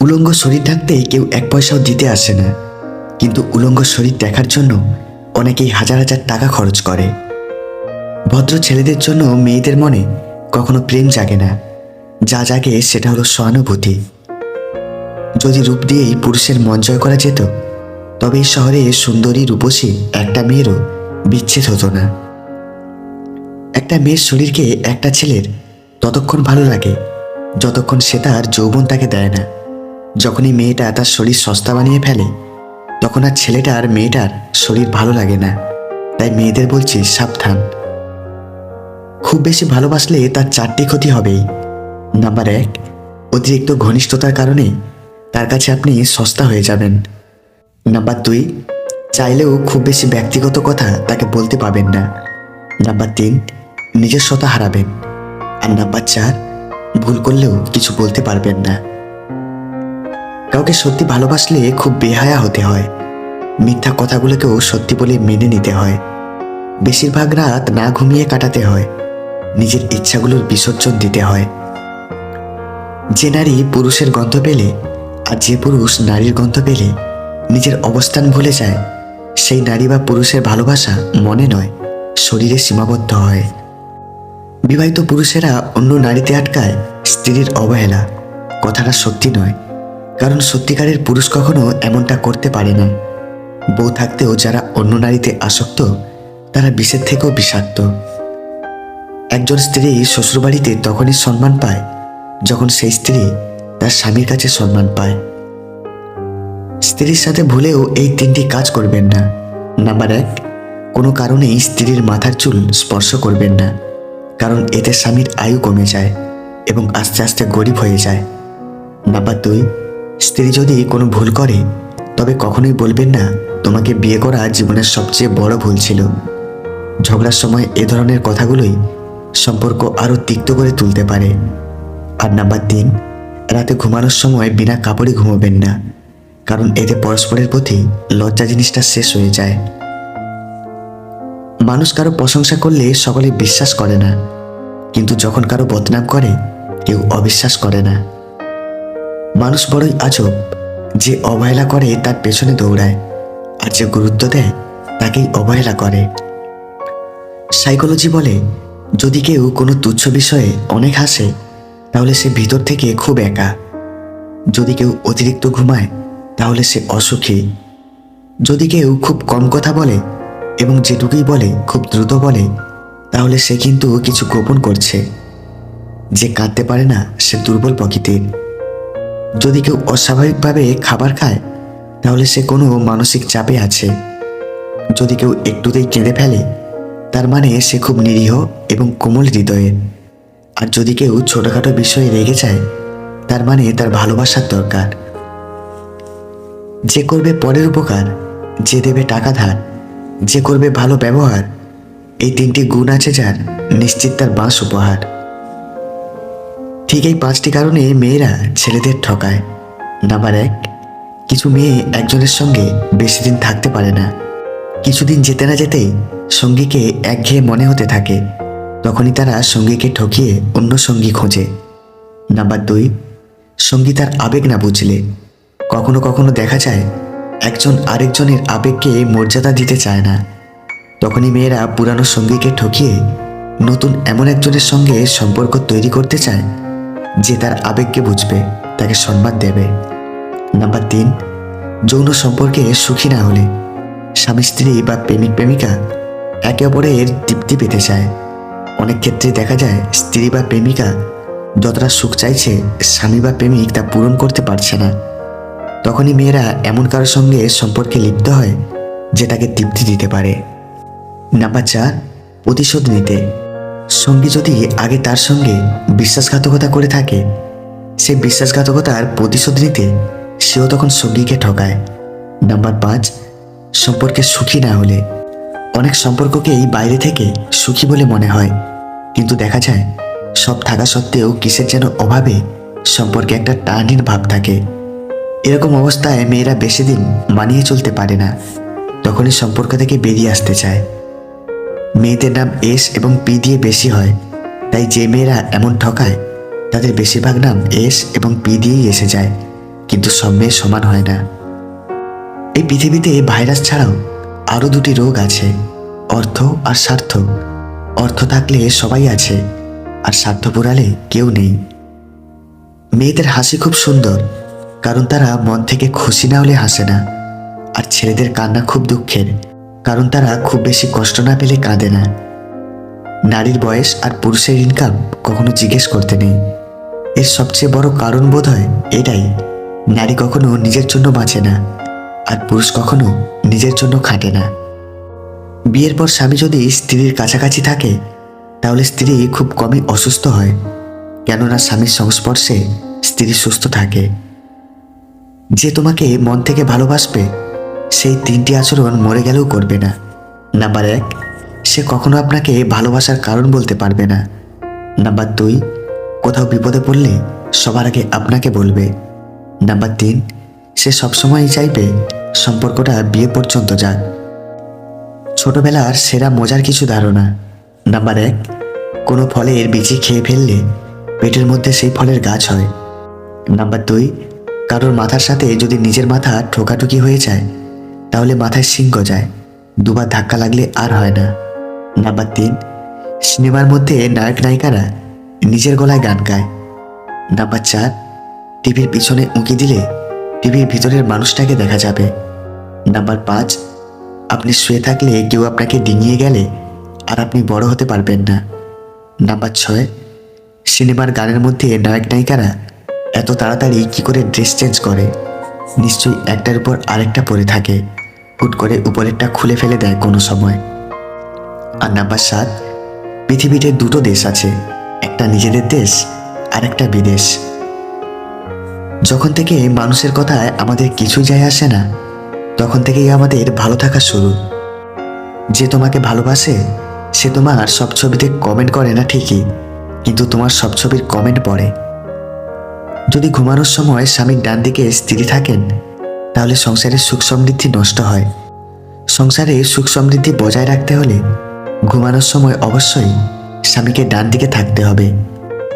উলঙ্গ শরীর থাকতে কেউ এক পয়সাও দিতে আসে না। কিন্তু উলঙ্গ শরীর দেখার জন্য অনেকেই হাজার হাজার টাকা খরচ করে। ভদ্র ছেলেদের জন্য মেয়েদের মনে কখনো প্রেম জাগে না। যা জাগে সেটা হলো সহানুভূতি। যদি রূপ দিয়েই পুরুষের মন জয় করা যেত, তবে এই শহরে সুন্দরী রূপসী একটা মেয়েরও বিচ্ছেদ হতো না। একটা মেয়ের শরীরকে একটা ছেলের ততক্ষণ ভালো লাগে, যতক্ষণ সে তার যৌবন তাকে দেয় না। যখনই মেয়েটা তার শরীর সস্তা বানিয়ে ফেলে, তখন আর ছেলেটার মেয়েটার শরীর ভালো লাগে না। তাই মেয়েদের বলছি সাবধান। খুব বেশি ভালোবাসলে তার চারটি ক্ষতি হবেই। নাম্বার এক, অতিরিক্ত ঘনিষ্ঠতার কারণে তার কাছে আপনি সস্তা হয়ে যাবেন। নাম্বার দুই, চাইলেও খুব বেশি ব্যক্তিগত কথা তাকে বলতে পাবেন না। নাম্বার তিন, নিজস্বতা হারাবেন। আর নাম্বার চার, ভুল করলেও কিছু বলতে পারবেন না। কাউকে সত্যি ভালোবাসলে খুব বেহায়া হতে হয়। মিথ্যা কথাগুলোকেও সত্যি বলে মেনে নিতে হয়। বেশিরভাগ রাত না ঘুমিয়ে কাটাতে হয়। নিজের ইচ্ছাগুলোর বিসর্জন দিতে হয়। যে নারী পুরুষের গন্ধ পেলে আর যে পুরুষ নারীর গন্ধ পেলে নিজের অবস্থান ভুলে যায়, সেই নারী বা পুরুষের ভালোবাসা মনে নয়, শরীরে সীমাবদ্ধ হয়। বিবাহিত পুরুষেরা অন্য নারীতে আটকায়, স্ত্রীর অবহেলা, কথাটা সত্যি নয়। কারণ সত্যিকারের পুরুষ কখনো এমনটা করতে পারে না। বউ থাকতেও যারা অন্য নারীতে আসক্ত, তারা বিষের থেকেও বিষাক্ত। একজন স্ত্রী শ্বশুরবাড়িতে তখনই সম্মান পায়, যখন সেই স্ত্রী তার স্বামীর কাছে সম্মান পায়। স্ত্রীর সাথে ভুলেও এই তিনটি কাজ করবেন না। নাম্বার এক, কোনো কারণেই স্ত্রীর মাথার চুল স্পর্শ করবেন না, কারণ এতে স্বামীর আয়ু কমে যায় এবং আস্তে আস্তে গরিব হয়ে যায়। নাম্বার দুই স্ত্রী যদি কোনো ভুল করে, তবে কখনোই বলবেন না, তোমাকে বিয়ে করা জীবনের সবচেয়ে বড় ভুল ছিল। ঝগড়ার সময় এ ধরনের কথাগুলোই সম্পর্ক আরও তিক্ত করে তুলতে পারে। আর নাম্বার তিন, রাতে ঘুমানোর সময় বিনা কাপড়ে ঘুমোবেন না, কারণ এতে পরস্পরের প্রতি লজ্জা জিনিসটা শেষ হয়ে যায়। মানুষ কারও প্রশংসা করলে সকলে বিশ্বাস করে না, কিন্তু যখন কারও বদনাম করে, কেউ অবিশ্বাস করে না। মানুষ বড়ই আজব যে অবহেলা করে তার পেছনে দৌড়ায় আর যে গুরুত্ব দেয় তাকেই অবহেলা করে। সাইকোলজি বলে, যদি কেউ কোনো তুচ্ছ বিষয়ে অনেক হাসে, তাহলে সে ভিতর থেকে খুব একা। যদি কেউ অতিরিক্ত ঘুমায়, তাহলে সে অসুখী। যদি কেউ খুব কম কথা বলে এবং যেটুকুই বলে, খুব দ্রুত বলে, তাহলে সে কিন্তু কিছু গোপন করছে। যে কাঁদতে পারে না, সে দুর্বল প্রকৃতির। যদি কেউ অস্বাভাবিকভাবে খাবার খায়, তাহলে সে কোনো মানসিক চাপে আছে। যদি কেউ একটুতেই কেঁদে ফেলে, তার মানে সে খুব নিরীহ এবং কোমল হৃদয়ের আর যদি কেউ ছোটোখাটো বিষয়ে রেগে যায়, তার মানে তার ভালোবাসার দরকার। যে করবে পরের উপকার, যে দেবে টাকা ধার, যে করবে ভালো ব্যবহার, এই তিনটি গুণ আছে যার নিশ্চিত তার বাঁশ উপহার। ঠিক এই পাঁচটি কারণে মেয়েরা ছেলেদের ঠকায়। নাম্বার এক, কিছু মেয়ে একজনের সঙ্গে বেশি দিন থাকতে পারে না। কিছুদিন যেতে না যেতেই সঙ্গীকে একঘেয়ে মনে হতে থাকে। তখনই তারা সঙ্গীকে ঠকিয়ে অন্য সঙ্গী খোঁজে। নাম্বার দুই, সঙ্গী তার আবেগ না বুঝলে। কখনো কখনো দেখা যায়, একজন আরেকজনের আবেগকে মর্যাদা দিতে চায় না। তখনই মেয়েরা পুরানো সঙ্গীকে ঠকিয়ে নতুন এমন একজনের সঙ্গে সম্পর্ক তৈরি করতে চায় যে তার আবেগকে বুঝবে, তাকে সম্মান দেবে। নাম্বার তিন, যৌন সম্পর্কে সুখী না হলে স্বামী, স্ত্রী বা প্রেমিক, প্রেমিকা একে অপরের তৃপ্তি পেতে চায়। অনেক ক্ষেত্রে দেখা যায়, স্ত্রী বা প্রেমিকা যতটা সুখ চাইছে, স্বামী বা প্রেমিক তা পূরণ করতে পারছে না। তখনই মেয়েরা এমন কারোর সঙ্গে সম্পর্কে লিপ্ত হয়, যে তাকে তৃপ্তি দিতে পারে। নাম্বার চার, প্রতিশোধ নিতে। সঙ্গী যদি আগে তার সঙ্গে বিশ্বাসঘাতকতা করে থাকে, সে বিশ্বাসঘাতকতার প্রতিশোধ নিতে সেও তখন সঙ্গীকে ঠকায়। নাম্বার পাঁচ, সম্পর্কে সুখী না হলে। অনেক সম্পর্ককেই বাইরে থেকে সুখী বলে মনে হয়। কিন্তু দেখা যায়, সব থাকা সত্ত্বেও কিসের যেন অভাবে সম্পর্কে একটা টানির ভাব থাকে। এরকম অবস্থায় মেয়েরা বেশি দিন মানিয়ে চলতে পারে না। তখনই সম্পর্ক থেকে বেরিয়ে আসতে চায়। মেয়েদের নাম এস এবং পি দিয়ে বেশি হয়। তাই যে মেয়েরা এমন ঠকায়, তাদের বেশিরভাগ নাম এস এবং পি দিয়েই এসে যায়। কিন্তু সব মেয়ে সমান হয় না। এই পৃথিবীতে ভাইরাস ছাড়াও আরও দুটি রোগ আছে, অর্থ আর স্বার্থ। অর্থ থাকলে সবাই আছে, আর স্বার্থ পুরালে কেউ নেই। মেয়েদের হাসি খুব সুন্দর, কারণ তারা মন থেকে খুশি না হলে হাসে না, আর ছেলেদের কান্না খুব দুঃখের। কারণ তারা খুব বেশি কষ্ট না পেলে কাঁদে না। নারীর বয়স আর পুরুষের ইনকাম কখনো জিজ্ঞেস করতে নেই। এর সবচেয়ে বড় কারণ বোধ হয় এটাই, নারী কখনো নিজের জন্য বাঁচে না, আর পুরুষ কখনো নিজের জন্য খাটে না। বিয়ের পর স্বামী যদি স্ত্রীর কাছাকাছি থাকে, তাহলে স্ত্রী খুব কমই অসুস্থ হয়, কেননা স্বামীর সংস্পর্শে স্ত্রী সুস্থ থাকে। যে তোমাকে মন থেকে ভালোবাসবে সেই তিনটি আচরণ মরে গেলেও করবে না। নাম্বার এক, সে কখনো আপনাকে ভালোবাসার কারণ বলতে পারবে না। নাম্বার দুই, কোথাও বিপদে পড়লে সবার আগে আপনাকে বলবে। নাম্বার তিন, সে সবসময়ই চাইবে সম্পর্কটা বিয়ে পর্যন্ত যাক। ছোটবেলার সেরা মজার কিছু ধারণা। নাম্বার এক, কোনো ফলের বিচি খেয়ে ফেললে পেটের মধ্যে সেই ফলের গাছ হয়। নাম্বার দুই, কারোর মাথার সাথে যদি নিজের মাথা ঠোকাঠুকি হয়ে যায় তাহলে মাথায় সিংহ যায় দুবার ধাক্কা লাগলে আর হয় না। নাম্বার তিন, সিনেমার মধ্যে নায়ক নায়িকারা নিজের গলায় গান গায়। নাম্বার চার, টিভির পিছনে উঁকি দিলে টিভির ভিতরের মানুষটাকে দেখা যাবে। নাম্বার পাঁচ, আপনি শুয়ে থাকলে কেউ আপনাকে ডিঙিয়ে গেলে আর আপনি বড় হতে পারবেন না। নাম্বার ছয়, সিনেমার গানের মধ্যে নায়ক নায়িকারা এত তাড়াতাড়ি কি করে ড্রেস চেঞ্জ করে? নিশ্চয়ই একটার উপর আরেকটা পরে থাকে। হুট করে উপরেরটা খুলে ফেলে দেয় কোনো সময়। আর নাম্বার সাত, পৃথিবীতে দুটো দেশ আছে, একটা নিজেদের দেশ আর একটা বিদেশ। যখন থেকে মানুষের কথায় আমাদের কিছু যায় আসে না, তখন থেকেই আমাদের ভালো থাকা শুরু। যে তোমাকে ভালোবাসে, সে তোমার সব ছবিতে কমেন্ট করে না ঠিকই, কিন্তু তোমার সব ছবির কমেন্ট পড়ে। যদি ঘুমানোর সময় স্বামীর ডান দিকে স্ত্রী থাকেন তাহলে সংসারের সুখ সমৃদ্ধি নষ্ট হয়। সংসারে সুখ সমৃদ্ধি বজায় রাখতে হলে ঘুমানোর সময় অবশ্যই স্বামীকে ডান দিকে থাকতে হবে।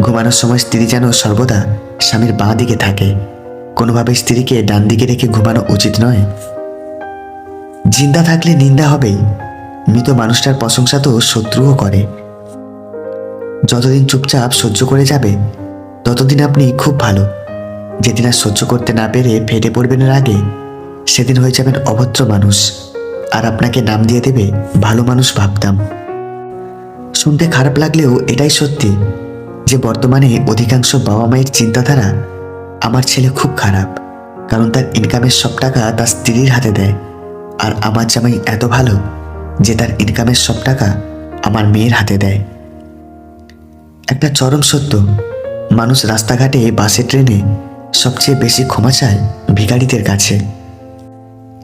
ঘুমানোর সময় স্ত্রী যেন সর্বদা স্বামীর বাঁ দিকে থাকে। কোনোভাবে স্ত্রীকে ডান দিকে রেখে ঘুমানো উচিত নয়। জিন্দা থাকলে নিন্দা হবেই। মৃত মানুষটার প্রশংসা তো শত্রুও করে। যতদিন চুপচাপ সহ্য করে যাবে, ততদিন আপনি খুব ভালো। যেদিন আর সহ্য করতে না পেরে ফেটে পড়বেন এর আগে, সেদিন হয়ে যাবেন অভদ্র মানুষ। আর আপনাকে নাম দিয়ে দেবে, ভালো মানুষ ভাবতাম। শুনতে খারাপ লাগলেও এটাই সত্যি যে বর্তমানে অধিকাংশ বাবা মায়ের চিন্তাধারা আমার ছেলে খুব খারাপ, কারণ তার ইনকামের সব টাকা তার স্ত্রীর হাতে দেয়। আর আমার জামাই এত ভালো যে তার ইনকামের সব টাকা আমার মেয়ের হাতে দেয়। একটা চরম সত্য, মানুষ রাস্তাঘাটে বাসে, ট্রেনে সবচেয়ে বেশি ক্ষমা চায় ভিখারিদের কাছে।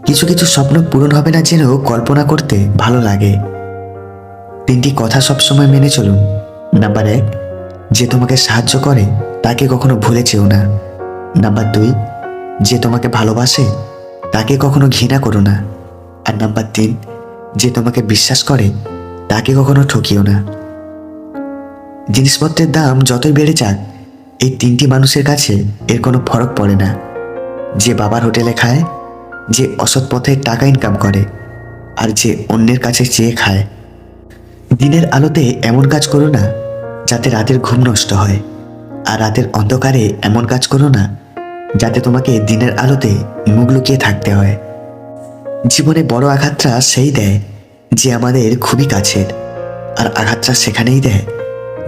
কিছু কিছু স্বপ্ন পূরণ হবে না জেনেও কল্পনা করতে ভালো লাগে। তিনটি কথা সবসময় মেনে চলুন। নাম্বার এক, যে তোমাকে সাহায্য করে, তাকে কখনো ভুলে চেও না। নাম্বার দুই, যে তোমাকে ভালোবাসে, তাকে কখনো ঘৃণা করো না। আর নাম্বার তিন, যে তোমাকে বিশ্বাস করে, তাকে কখনো ঠকিও না। জিনিসপত্রের দাম যতই বেড়ে যাক এই তিনটি মানুষের কাছে এর কোনো ফরক পড়ে না। যে বাবার হোটেলে খায়, যে অসৎ পথে টাকা ইনকাম করে, আর যে অন্যের কাছে চেয়ে খায়। দিনের আলোতে এমন কাজ করো না, যাতে রাতের ঘুম নষ্ট হয়, আর রাতের অন্ধকারে এমন কাজ করো না, যাতে তোমাকে দিনের আলোতে মুখ লুকিয়ে থাকতে হয়। জীবনে বড় আঘাতটা সেই দেয়, যে আমাদের খুবই কাছের, আর আঘাতটা সেখানেই দেয়,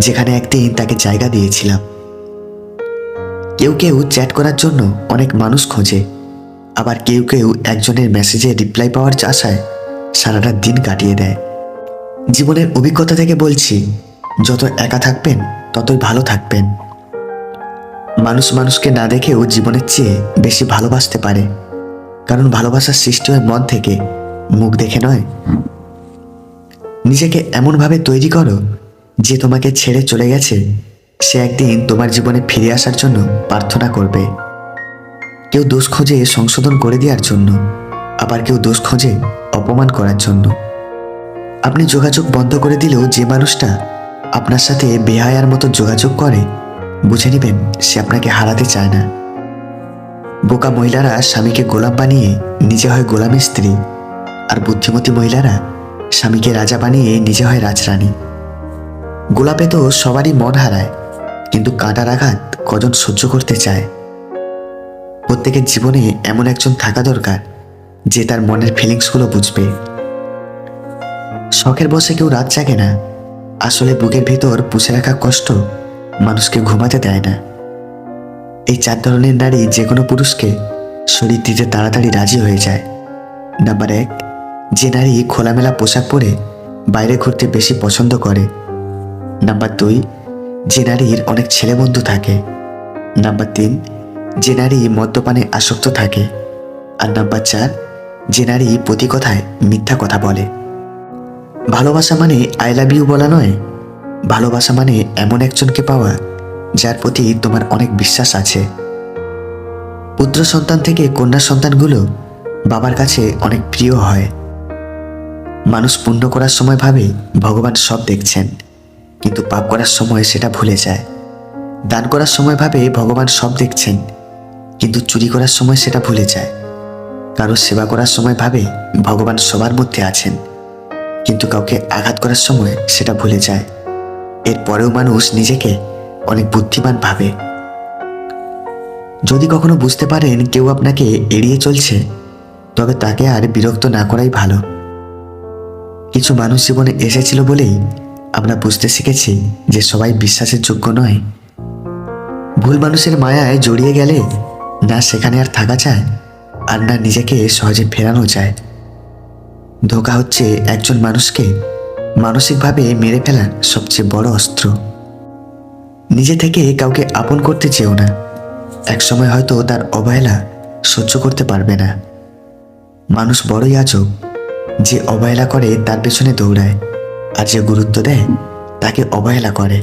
যেখানে একদিন তাকে জায়গা দিয়েছিলাম। কেউ কেউ চ্যাট করার জন্য অনেক মানুষ খোঁজে। আবার কেউ কেউ একজনের মেসেজে রিপ্লাই পাওয়ার আশায় সারাটা দিন কাটিয়ে দেয়। জীবনের অভিজ্ঞতা থেকে বলছি, যত একা থাকবেন, ততই ভালো থাকবেন। মানুষ মানুষকে না দেখেও জীবনের চেয়ে বেশি ভালোবাসতে পারে। কারণ ভালোবাসার সৃষ্টি হয় মন থেকে, মুখ দেখে নয়। নিজেকে এমনভাবে তৈরি করো যে তোমাকে ছেড়ে চলে গেছে সে একদিন তোমার জীবনে ফিরে আসার জন্য প্রার্থনা করবে। কেউ দোষ খোঁজে সংশোধন করে দেওয়ার জন্য, আবার কেউ দোষ খোঁজে অপমান করার জন্য। আপনি যোগাযোগ বন্ধ করে দিলেও যে মানুষটা আপনার সাথে বেহায়ার মতো যোগাযোগ করে, বুঝে নেবেন সে আপনাকে হারাতে চায় না। বোকা মহিলারা স্বামীকে গোলাম বানিয়ে নিজে হয় গোলামের স্ত্রী, আর বুদ্ধিমতী মহিলারা স্বামীকে রাজা বানিয়ে নিজে হয় রাজরানী। গোলাপে তো সবারই মন হারায় কিন্তু কাঁটার আঘাত কজন সহ্য করতে চায়? প্রত্যেকের জীবনে এমন একজন থাকা দরকার যে তার মনের ফিলিংসগুলো বুঝবে। শখের বসে কেউ রাত জাগে না। আসলে বুকের ভিতর পুষে রাখা কষ্ট মানুষকে ঘুমাতে দেয় না। এই চার ধরনের নারী যে কোনো পুরুষকে শরীর দিতে তাড়াতাড়ি রাজি হয়ে যায়। নাম্বার এক, যে নারী খোলামেলা পোশাক পরে বাইরে ঘুরতে বেশি পছন্দ করে। নাম্বার দুই যে নারীর অনেক ছেলে বন্ধু থাকে। নাম্বার তিন যে নারী মদ্যপানে আসক্ত থাকে। আর নাম্বার চার যে নারী প্রতি কথায় মিথ্যা কথা বলে। ভালোবাসা মানে আই লাভ ইউ বলা নয়। ভালোবাসা মানে এমন একজনকে পাওয়া যার প্রতি তোমার অনেক বিশ্বাস আছে। পুত্র সন্তান থেকে কন্যা সন্তানগুলো বাবার কাছে অনেক প্রিয় হয়। মানুষ পুণ্য করার সময় ভাবে ভগবান সব দেখছেন। কিন্তু পাপ করার সময় সেটা ভুলে যায়। দান করার সময় ভাবে ভগবান সব দেখছেন, কিন্তু চুরি করার সময় সেটা ভুলে যায়। কারও সেবা করার সময় ভাবে ভগবান সবার মধ্যে আছেন, কিন্তু কাউকে আঘাত করার সময় সেটা ভুলে যায়। এরপরেও মানুষ নিজেকে অনেক বুদ্ধিমান ভাবে। যদি কখনো বুঝতে পারেন কেউ আপনাকে এড়িয়ে চলছে, তবে তাকে আর বিরক্ত না করাই ভালো। কিছু মানুষ জীবনে এসেছিল বলেই আমরা বুঝতে শিখেছি যে সবাই বিশ্বাসের যোগ্য নয়। ভুল মানুষের মায়ায় জড়িয়ে গেলে না সেখানে আর থাকা যায়, আর না নিজেকে সহজে ফেরানো যায়। ধোকা হচ্ছে একজন মানুষকে মানসিকভাবে মেরে ফেলার সবচেয়ে বড় অস্ত্র। নিজে থেকে কাউকে আপন করতে চেও না। একসময় হয়তো তার অবহেলা সহ্য করতে পারবে না। মানুষ বড়ই আজব যে অবহেলা করে তার পেছনে দৌড়ায়। আর যে গুরুত্ব দেয়, তাকে অবহেলা করে।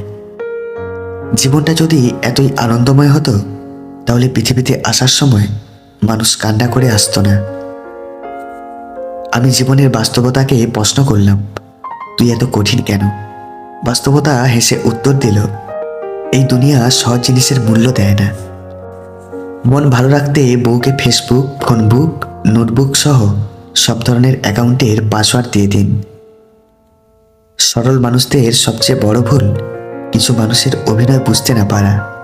জীবনটা যদি এতই আনন্দময় হতো, তাহলে পৃথিবীতে আসার সময় মানুষ কান্না করে আসতো না। আমি জীবনের বাস্তবতাকে প্রশ্ন করলাম, তুই এত কঠিন কেন? বাস্তবতা হেসে উত্তর দিল, এই দুনিয়া সহজ জিনিসের মূল্য দেয় না। মন ভালো রাখতে বউকে ফেসবুক ফোনবুক নোটবুক সহ সব ধরনের অ্যাকাউন্টের পাসওয়ার্ড দিয়ে দিন। সরল মানুষদের সবচেয়ে বড় ভুল, কিছু মানুষের অভিনয় বুঝতে না পারা।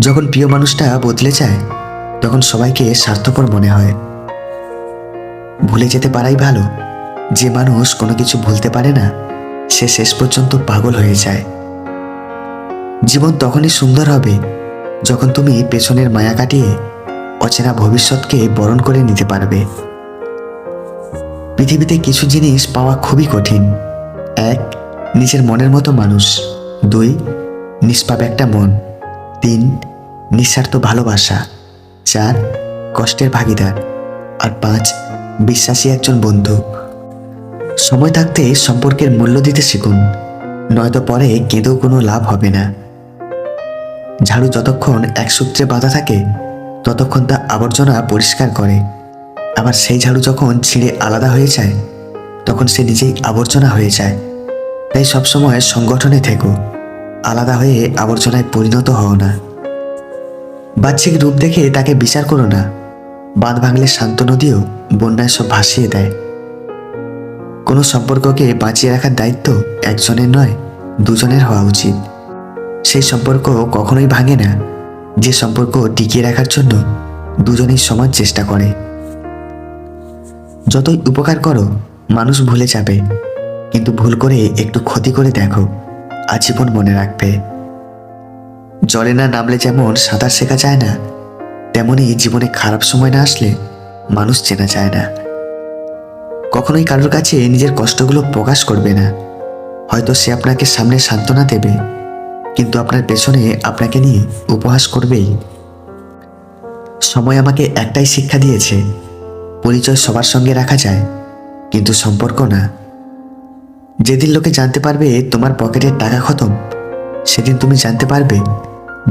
যখন প্রিয় মানুষটা বদলে যায়, তখন সবাইকে স্বার্থপর মনে হয়। ভুলে যেতে পারাই ভালো। যে মানুষ কোনো কিছু ভুলতে পারে না, সে শেষ পর্যন্ত পাগল হয়ে যায়। জীবন তখনই সুন্দর হবে যখন তুমি পেছনের মায়া কাটিয়ে অচেনা ভবিষ্যৎকে বরণ করে নিতে পারবে। পৃথিবীতে কিছু জিনিস পাওয়া খুবই কঠিন। এক, নিজের মনের মতো মানুষ। দুই, নিষ্পাপ একটা মন। তিন, নিঃস্বার্থ ভালোবাসা। চার, কষ্টের ভাগিদার। আর পাঁচ, বিশ্বাসী একজন বন্ধু। সময় থাকতে সম্পর্কের মূল্য দিতে শিখুন। নয়তো পরে কেঁদেও কোনো লাভ হবে না। ঝাড়ু যতক্ষণ এক সূত্রে বাঁধা থাকে, ততক্ষণ তা আবর্জনা পরিষ্কার করে। আবার সেই ঝাড়ু যখন ছিঁড়ে আলাদা হয়ে যায়, তখন সে নিজেই আবর্জনা হয়ে যায়। তাই সবসময় সংগঠনে থেকো, আলাদা হয়ে আবর্জনায় পরিণত হও না। বাহ্যিক রূপ দেখে তাকে বিচার করো না। বাঁধ ভাঙলে শান্ত নদীও বন্যায় সব ভাসিয়ে দেয়। কোনো সম্পর্ককে বাঁচিয়ে রাখার দায়িত্ব একজনের নয়, দুজনের হওয়া উচিত। সেই সম্পর্ক কখনোই ভাঙে না। যে সম্পর্ক টিকিয়ে রাখার জন্য দুজনেই সমান চেষ্টা করে। যতই উপকার করো, মানুষ ভুলে যাবে। কিন্তু ভুল করে একটু ক্ষতি করে দেখো, আজীবন মনে রাখবে। জলে না নামলে যেমন সাঁতার শেখা যায় না, তেমনি জীবনে খারাপ সময় না আসলে মানুষ চেনা যায় না। কখনোই কারোর কাছে নিজের কষ্টগুলো প্রকাশ করবে না। হয়তো সে আপনাকে সামনে সান্ত্বনা দেবে, কিন্তু আপনার পেছনে আপনাকে নিয়ে উপহাস করবেই। সময় আমাকে একটাই শিক্ষা দিয়েছে পরিচয় সবার সঙ্গে রাখা যায়, কিন্তু সম্পর্ক না। যেদিন লোকে জানতে পারবে তোমার পকেটের টাকা খতম, সেদিন তুমি জানতে পারবে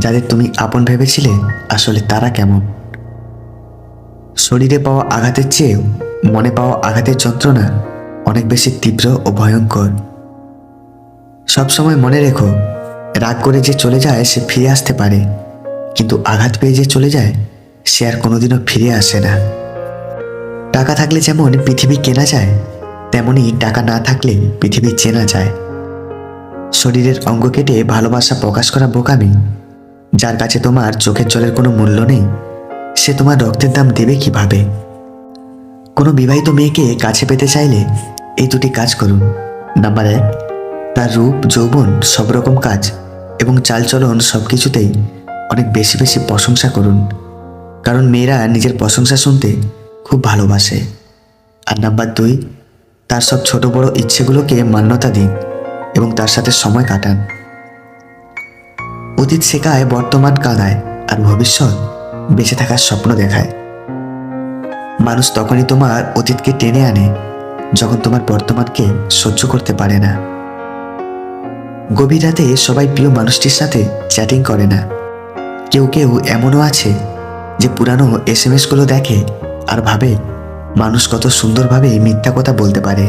যাদের তুমি আপন ভেবেছিলে আসলে তারা কেমন। শরীরে পাওয়া আঘাতের চেয়েও মনে পাওয়া আঘাতের যন্ত্রণা অনেক বেশি তীব্র ও ভয়ঙ্কর। সবসময় মনে রেখো, রাগ করে যে চলে যায় সে ফিরে আসতে পারে, কিন্তু আঘাত পেয়ে যে চলে যায়, সে আর কোনোদিনও ফিরে আসে না। টাকা থাকলে যেমন পৃথিবী কেনা যায়, তেমনি টাকা না থাকলে পৃথিবী চেনা যায়। শরীরের অঙ্গ কেটে ভালোবাসা প্রকাশ করা বোকামি, যার কাছে তোমার চোখের জলের কোনো মূল্য নেই, সে তোমার রক্তের দাম দেবে কীভাবে? কোনো বিবাহিত মেয়েকে কাছে পেতে চাইলে এই দুটি কাজ করুন। নাম্বার এক, তার রূপ, যৌবন সব রকম কাজ এবং চালচলন সব কিছুতেই অনেক বেশি বেশি প্রশংসা করুন। কারণ মেয়েরা নিজের প্রশংসা শুনতে খুব ভালোবাসে। আর নাম্বার দুই, তার সব ছোট বড় ইচ্ছেগুলোকে মান্যতা দিন এবং তার সাথে সময় কাটান। অতীত শেখায় বর্তমান কাঁদায় আর ভবিষ্যৎ বেঁচে থাকার স্বপ্ন দেখায়। মানুষ তখনই তোমার অতীতকে টেনে আনে যখন তোমার বর্তমানকে সহ্য করতে পারে না। গভীর রাতে সবাই প্রিয় মানুষটির সাথে চ্যাটিং করে না। কেউ কেউ এমনও আছে যে পুরানো এস এম এসগুলো দেখে আর ভাবে মানুষ কত সুন্দরভাবে মিথ্যা কথা বলতে পারে।